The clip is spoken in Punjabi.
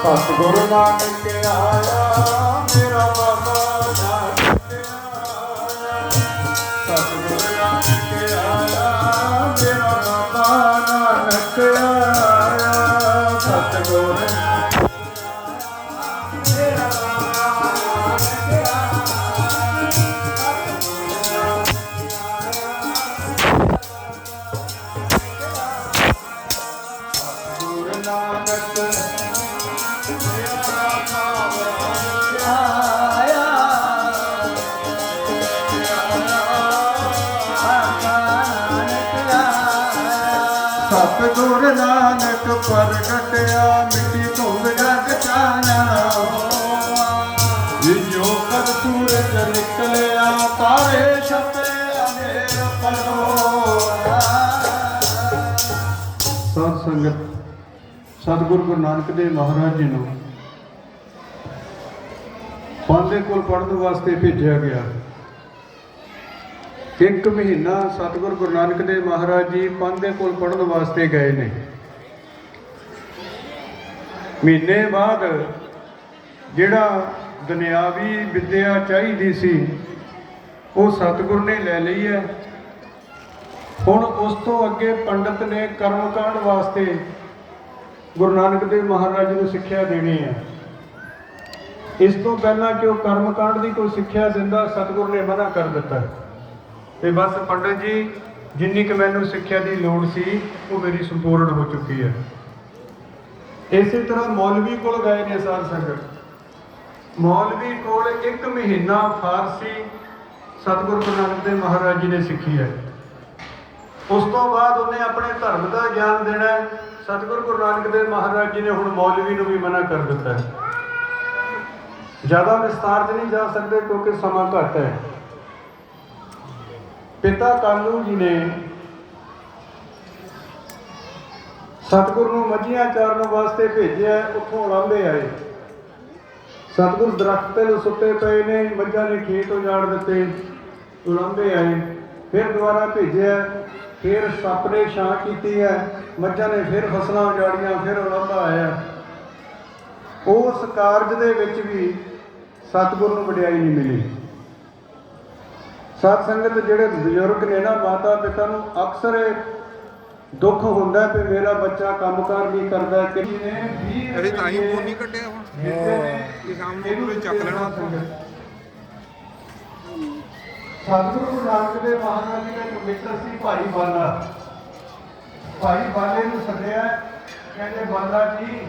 ਸਤਿਗੁਰ ਨਾਨਕ ਆਇਆ ਮੇਰਾ ਬਾਬਾ ਆਇਆ ਸਤਿਗੁਰ ਨਾਨਕ ਪ੍ਰਗਟਿਆ, ਮਿੱਟੀ ਧੁੰਦ ਜਗ ਚਾਨਣਾ। ਜਿਉ ਕਰ ਸੂਰਜ ਨਿਕਲਿਆ, ਤਾਰੇ ਛਪੇ ਅੰਧੇਰ ਪਰੋਆ ਸਾਧ ਸੰਗਤ, ਸਤਿਗੁਰੂ ਗੁਰੂ ਨਾਨਕ ਦੇਵ ਮਹਾਰਾਜ ਜੀ ਨੂੰ ਪਾਂਦੇ ਕੋਲ ਪੜਨ ਵਾਸਤੇ ਭੇਜਿਆ ਗਿਆ। ਇੱਕ ਮਹੀਨਾ ਸਤਿਗੁਰੂ ਗੁਰੂ ਨਾਨਕ ਦੇਵ ਮਹਾਰਾਜ ਜੀ ਪੰਜ ਦੇ ਕੋਲ ਪੜਨ ਵਾਸਤੇ ਗਏ ਨੇ। ਮਹੀਨੇ ਬਾਅਦ ਜਿਹੜਾ ਦੁਨਿਆਵੀ ਵਿੱਦਿਆ ਚਾਹੀਦੀ ਸੀ, ਉਹ ਸਤਿਗੁਰ ਨੇ ਲੈ ਲਈ ਹੈ। ਹੁਣ ਉਸ ਤੋਂ ਅੱਗੇ ਪੰਡਤ ਨੇ ਕਰਮਕਾਂਡ ਵਾਸਤੇ ਗੁਰੂ ਨਾਨਕ ਦੇਵ ਮਹਾਰਾਜ ਨੂੰ ਸਿੱਖਿਆ ਦੇਣੀ ਹੈ। ਇਸ ਤੋਂ ਪਹਿਲਾਂ ਕਿ ਉਹ ਕਰਮਕਾਂਡ ਦੀ ਕੋਈ ਸਿੱਖਿਆ ਦਿੰਦਾ, ਸਤਿਗੁਰ ਨੇ ਮਨਾ ਕਰ ਦਿੱਤਾ। ਤੇ ਬਸ ਪੰਡਤ ਜੀ, ਜਿੰਨੀ ਕਿ ਮੈਨੂੰ ਸਿੱਖਿਆ ਦੀ ਲੋੜ ਸੀ, ਉਹ ਮੇਰੀ ਸੰਪੂਰਨ ਹੋ ਚੁੱਕੀ ਹੈ। ਇਸੇ ਤਰ੍ਹਾਂ ਮੌਲਵੀ ਕੋਲ ਗਏ ਨੇ ਸਾਧ ਸੰਗਤ। ਮੌਲਵੀ ਕੋਲ ਇੱਕ ਮਹੀਨਾ ਫਾਰਸੀ ਸਤਿਗੁਰੂ ਗੁਰੂ ਨਾਨਕ ਦੇਵ ਮਹਾਰਾਜ ਜੀ ਨੇ ਸਿੱਖੀ ਹੈ। ਉਸ ਤੋਂ ਬਾਅਦ ਉਹਨੇ ਆਪਣੇ ਧਰਮ ਦਾ ਗਿਆਨ ਦੇਣਾ ਸਤਿਗੁਰੂ ਗੁਰੂ ਨਾਨਕ ਦੇਵ ਮਹਾਰਾਜ ਜੀ ਨੇ ਹੁਣ ਮੌਲਵੀ ਨੂੰ ਵੀ ਮਨਾ ਕਰ ਦਿੱਤਾ ਹੈ। ਜ਼ਿਆਦਾ ਵਿਸਤਾਰ 'ਚ ਨਹੀਂ ਜਾ ਸਕਦੇ ਕਿਉਂਕਿ ਸਮਾਂ ਘੱਟ ਹੈ। ਪਿਤਾ ਕਾਲੂ ਜੀ ਨੇ ਸਤਿਗੁਰ ਨੂੰ ਮੱਝੀਆਂ ਚਾਰਨ ਵਾਸਤੇ ਭੇਜਿਆ, ਉੱਥੋਂ ਲਾਂਭੇ ਆਏ। ਸਤਿਗੁਰ ਦਰਖਤ ਤੇ ਸੁੱਤੇ ਪਏ ਨੇ, ਮੱਝਾਂ ਨੇ ਖੇਤ ਉਜਾੜ ਦਿੱਤੇ ਉਲਾਂਭੇ ਆਏ। ਫਿਰ ਦੁਬਾਰਾ ਭੇਜਿਆ, ਫਿਰ ਸੱਪ ਨੇ ਛਾਂ ਕੀਤੀ ਹੈ, ਮੱਝਾਂ ਨੇ ਫਿਰ ਫਸਲਾਂ ਉਜਾੜੀਆਂ, ਫਿਰ ਉਲਾਂਭਾ ਆਇਆ। ਉਸ ਕਾਰਜ ਦੇ ਵਿੱਚ ਵੀ ਸਤਿਗੁਰ ਨੂੰ ਵਡਿਆਈ ਨਹੀਂ ਮਿਲੀ। ਸਤ ਸੰਗਤ ਜਿਹੜੇ ਬਜ਼ੁਰਗ ਨੇ ਨਾ ਮਾਤਾ ਪਿਤਾ ਨੂੰ ਅਕਸਰ ਇਹ ਦੁੱਖ ਹੁੰਦਾ ਕਿ ਮੇਰਾ ਬੱਚਾ ਕੰਮਕਾਰ ਨਹੀਂ ਕਰਦਾ ਕਿ ਅਸੀਂ ਤਾਂ ਹੀ ਫੋਨ ਨਹੀਂ ਕੱਢਿਆ ਹੁਣ। ਸ਼ਾਮ ਨੂੰ ਉਹਨੂੰ ਚੱਕ ਲੈਣਾ ਸਤਿਗੁਰੂ ਗੁਰੂ ਨਾਨਕ ਦੇਵ ਮਹਾਰਾਜ ਜੀ ਦਾ ਮਿੱਤਰ ਸੀ ਭਾਈ ਬਾਲਾ। ਭਾਈ ਬਾਲੇ ਨੂੰ ਸੱਦਿਆ ਕਹਿੰਦੇ ਬਾਲਾ ਜੀ